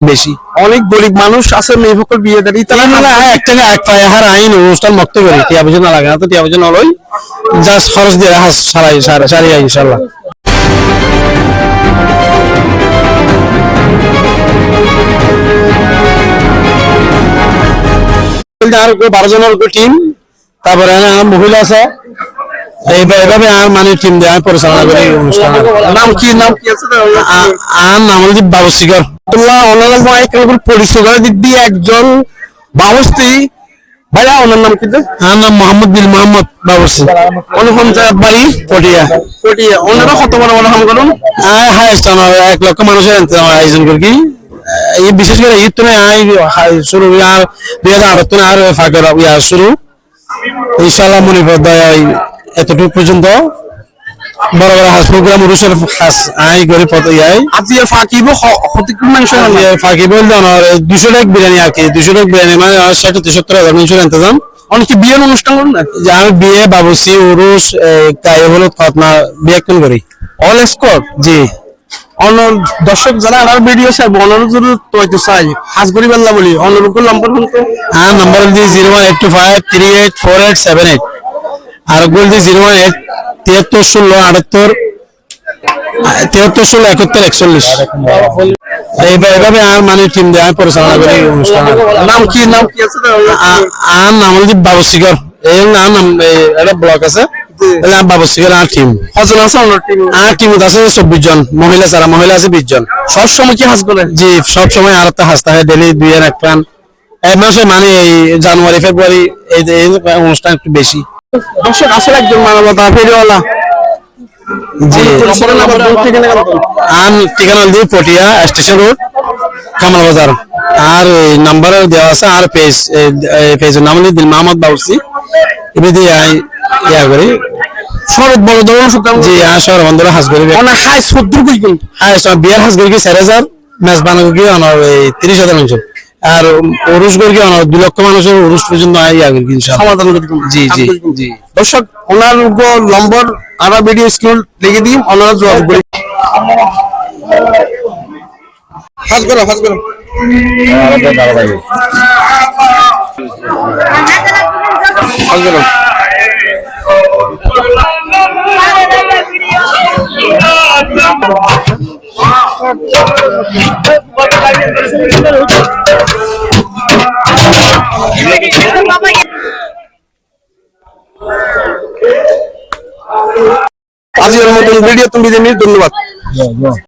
বেশি। অনেক গরিব মানুষ আছে, মেয়ে বিয়ে দাঁড়ি এক পায়ে হার আইন, অনুষ্ঠান মুক্ত করি। টিয়া পয়সা লাগে না তো, টিয়া নলই জাস্ট খরচ দিয়ে হাস সারাই, সারা ইনশাল্লাহ বারো জনের টিম তারপরে মহিলা আছে। এইভাবে আর মানে টিম দিয়ে পরিচালনা করি, অনুষ্ঠান নাম কি নাম কি আছে? আর নাম হল বাবু ওনার মনে পরিচয় দিক দিয়ে একজন বাবস্তি ভাইয়া ওনার নাম কি আমার নাম মোহাম্মদ বিন মোহাম্মদ বাবুসি অনুপম জায়গার বাড়ি পটিয়া। পটিয়া। ওনারা কত বড় বড় হাম করুন? আয় হায়েস্ট এক লক্ষ মানুষের আয়োজন করি কি? বিশেষ করে ঈদ তুমি আই হাই- শুরু আর দুই হাজার আঠারো তুমি আর ফাঁকের শুরু। ইনশাল্লাহ মনে এতটুকু পর্যন্ত। বড় বড় হাস প্রোগ্রাম উরুষের হাস আই গরি পদ ইয়াই আজি ফাঁকিব ক্ষতিকর মাংস ফাঁকি বলতে আমার দুশো টাকা বিরিয়ানি আর কি দুশো টাকা বিরিয়ানি মানে ষাট তেসত্তর হাজার ইন্তজাম অনেকে বিয়ের অনুষ্ঠান করুন না? যে আমি বিয়ে বাবুসি উরুস গায়ে হলুদ খতনা বিয়ে কোন করি। অল স্কোর জি। অন্য দর্শক যারা আমার ভিডিও চাইব অনুরোধ যদি তৈতে চাই। হাজ করি বেল্লা বলি অনুরোধ শুনতে আর নাম্বার হল zero one eight two five three eight four eight seven eight. আর গোল দি জিরো ওয়ান এইট তিয়াত্তর ষোলো আটাত্তর তিয়াত্তর ষোলো একাত্তর একচল্লিশ। এইভাবে আর মানে টিম দিয়ে আমি পরিচালনা করি অনুষ্ঠান নাম কি নাম কি আছে আর নাম হল বাবু এই নাম একটা ব্লক আছে। আর টিম আছে অন্য টিম আর টিম আছে চব্বিশ জন। মহিলা ছাড়া মহিলা আছে বিশ জন। সব সময় কি হাজ করে? জি সব সময় আর একটা হাসতে হয় ডেলি দুই এক প্রাণ। এই মাসে মানে এই জানুয়ারি ফেব্রুয়ারি এই অনুষ্ঠান একটু বেশি। দর্শক আসলে একজন মানবতা ফেরিওয়ালা। জি। ঠিকানা দিয়ে পটিয়া স্টেশন রোড কামাল বাজার। আর নাম্বার দেওয়া আছে আর পেজ পেজের নাম হলো দিল বাউসি। এমনি দিয়ে আই ইয়া করি। শরৎ বড় জি শহর বন্ধুরা হাজ করি। হাই সদ্দুর কই কিন্তু। হ্যাঁ বিয়ার হাজ করি চার হাজার। ম্যাচ বানাবো কি অনার এই তিরিশ হাজার মানুষ আর উরুস করি কি দুই লক্ষ মানুষের উরুস পর্যন্ত সমাধান জি জি। জি। দর্শক ওনার নম্বর আরা ভিডিও স্কুল লিখে দিন ওনারা জবাব করি হাজ করো হাজ করো। হাজ করো। আজকের মতন ভিডিও তুমি ধন্যবাদ।